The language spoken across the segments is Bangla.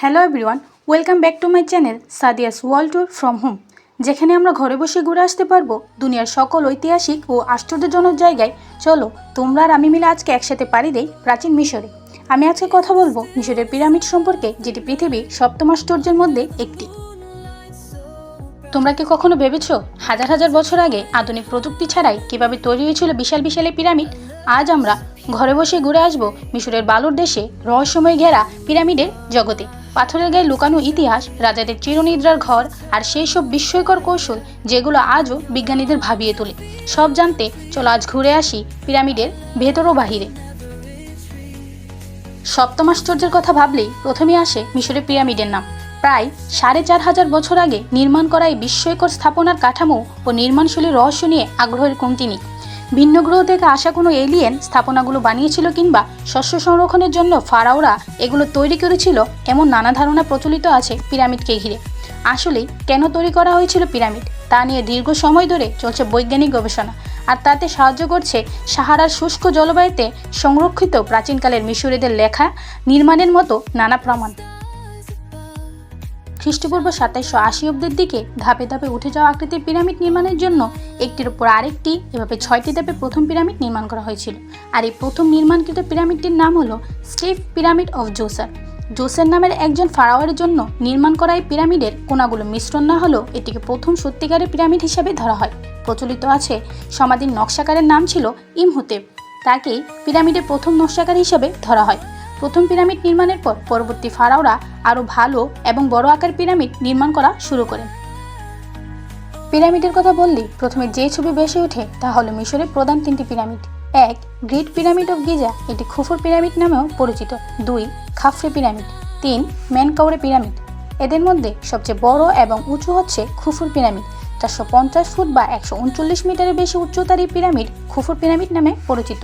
Hello everyone welcome back to my channel Sadia's world tour from home যেখানে আমরা ঘরে বসে ঘুরে আসতে পারব দুনিয়ার সকল ঐতিহাসিক ও আশ্চর্যজনক জায়গায়। চলো, তোমরা আর আমি মিলে আজকে একসাথে পাড়ি দেই প্রাচীন মিশরে। আমি আজকে কথা বলব মিশরের পিরামিড সম্পর্কে, যেটি পৃথিবীর সপ্তম আশ্চর্যের মধ্যে একটি। তোমরা কি কখনো ভেবেছো, হাজার হাজার বছর আগে আধুনিক প্রযুক্তি ছাড়াই কীভাবে তৈরি হয়েছিল বিশাল বিশাল পিরামিড? আজ আমরা ঘরে বসে ঘুরে আসব মিশরের বালুর দেশে রহস্যময় ঘেরা পিরামিডের জগতে। পাথরের গায়ে লুকানো ইতিহাস, রাজাদের চিরনিদ্রার ঘর আর সেই সব বিস্ময়কর কৌশল যেগুলো আজও বিজ্ঞানীদের ভাবিয়ে তোলে। সব জানতে চলো আজ ঘুরে আসি পিরামিডের ভেতর ও বাহিরে। সপ্তম আশ্চর্যের কথা ভাবলেই প্রথমে আসে মিশরের পিরামিডের নাম। প্রায় সাড়ে চার হাজার বছর আগে নির্মাণ করা এই বিস্ময়কর স্থাপনার কাঠামো ও নির্মাণশৈলীর রহস্য নিয়ে আগ্রহের কমতি নেই। ভিন্ন গ্রহ থেকে আসা কোনো এলিয়েন স্থাপনাগুলো বানিয়েছিল কিংবা শস্য সংরক্ষণের জন্য ফারাওরা এগুলো তৈরি করেছিল এমন নানা ধারণা প্রচলিত আছে পিরামিডকে ঘিরে। আসলে কেন তৈরি করা হয়েছিল পিরামিড? তা নিয়ে দীর্ঘ সময় ধরে চলছে বৈজ্ঞানিক গবেষণা। আর তাতে সাহায্য করছে সাহারার শুষ্ক জলবায়ুতে সংরক্ষিত প্রাচীনকালের মিশরীদের লেখা, নির্মাণের মতো নানা প্রমাণ। খ্রিস্টপূর্ব সাতাইশশো আশি অব্দের দিকে ধাপে ধাপে উঠে যাওয়া আকৃতির পিরামিড নির্মাণের জন্য একটির উপর আরেকটি, এভাবে ছয়টি ধাপে প্রথম পিরামিড নির্মাণ করা হয়েছিল। আর এই প্রথম নির্মাণকৃত পিরামিডটির নাম হলো স্টিভ পিরামিড অফ জোসার জোসের নামের একজন ফারাওয়ারের জন্য নির্মাণ করা এই পিরামিডের কোনাগুলো মিশ্রণ না হলেও এটিকে প্রথম সত্যিকারের পিরামিড হিসেবে ধরা হয়। প্রচলিত আছে সমাধির নকশাকারের নাম ছিল ইমহুতেব। তাকেই পিরামিডের প্রথম নকশাকার হিসেবে ধরা হয়। প্রথম পিরামিড নির্মাণের পর পরবর্তী ফারাওরা আরও ভালো এবং বড় আকার পিরামিড নির্মাণ করা শুরু করেন। পিরামিডের কথা বললেই প্রথমে যে ছবি বেশি ওঠে তা হলো মিশরের প্রধান তিনটি পিরামিড। এক, গ্রেট পিরামিড অফ গিজা, এটি খুফুর পিরামিড নামেও পরিচিত। দুই, খাফরে পিরামিড। তিন ম্যানকাউরে পিরামিড। এদের মধ্যে সবচেয়ে বড় এবং উঁচু হচ্ছে খুফুর পিরামিড। চারশো পঞ্চাশ ফুট বা একশো উনচল্লিশ মিটারের বেশি উচ্চতার এই পিরামিড খুফুর পিরামিড নামে পরিচিত।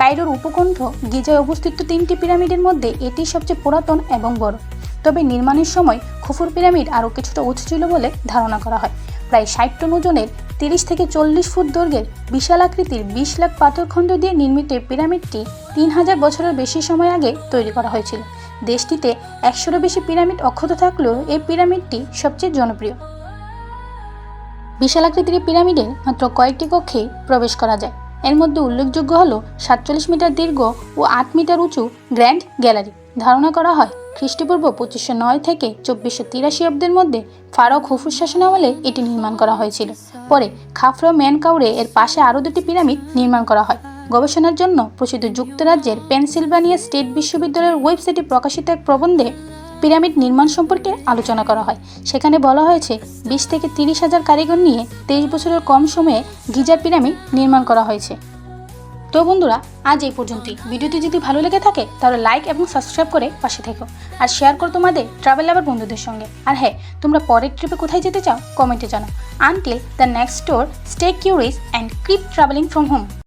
কায়রোর উপকণ্ঠ গিজায় অবস্থিত তিনটি পিরামিডের মধ্যে এটি সবচেয়ে পুরাতন এবং বড়। তবে নির্মাণের সময় খুফুর পিরামিড আরও কিছুটা উঁচু ছিল বলে ধারণা করা হয়। প্রায় ষাট টন ওজনের তিরিশ থেকে চল্লিশ ফুট দৈর্ঘ্যের বিশাল আকৃতির বিশ লাখ পাথরখণ্ড দিয়ে নির্মিত এই পিরামিডটি তিন হাজার বছরের বেশি সময় আগে তৈরি করা হয়েছিল। দেশটিতে একশোরও বেশি পিরামিড অক্ষত থাকলেও এই পিরামিডটি সবচেয়ে জনপ্রিয়। বিশাল আকৃতির পিরামিডে মাত্র কয়েকটি কক্ষে প্রবেশ করা যায়। এর মধ্যে উল্লেখযোগ্য হল সাতচল্লিশ মিটার দীর্ঘ ও আট মিটার উঁচু গ্র্যান্ড গ্যালারি। ধারণা করা হয়, খ্রিস্টপূর্ব পঁচিশশো নয় থেকে চব্বিশশো তিরাশি অব্দের মধ্যে ফারক হুফুর শাসনামলে এটি নির্মাণ করা হয়েছিল। পরে খাফরা ম্যানকাউরে এর পাশে আরও দুটি পিরামিড নির্মাণ করা হয়। গবেষণার জন্য প্রসিদ্ধ যুক্তরাজ্যের পেনসিলভানিয়া স্টেট বিশ্ববিদ্যালয়ের ওয়েবসাইটে প্রকাশিত এক প্রবন্ধে পিরামিড নির্মাণ সম্পর্কে আলোচনা করা হয়। সেখানে বলা হয়েছে, বিশ থেকে তিরিশ হাজার কারিগর নিয়ে তেইশ বছরের কম সময়ে গিজার পিরামিড নির্মাণ করা হয়েছে। তো বন্ধুরা, আজ এই পর্যন্তই। ভিডিওটি যদি ভালো লেগে থাকে, তাহলে লাইক এবং সাবস্ক্রাইব করে পাশে থেকো। আর শেয়ার করো তোমাদের ট্রাভেল লাভার বন্ধুদের সঙ্গে। আর হ্যাঁ তোমরা পরের ট্রিপে কোথায় যেতে চাও কমেন্টে জানাও। Until the next story stay curious and keep travelling from home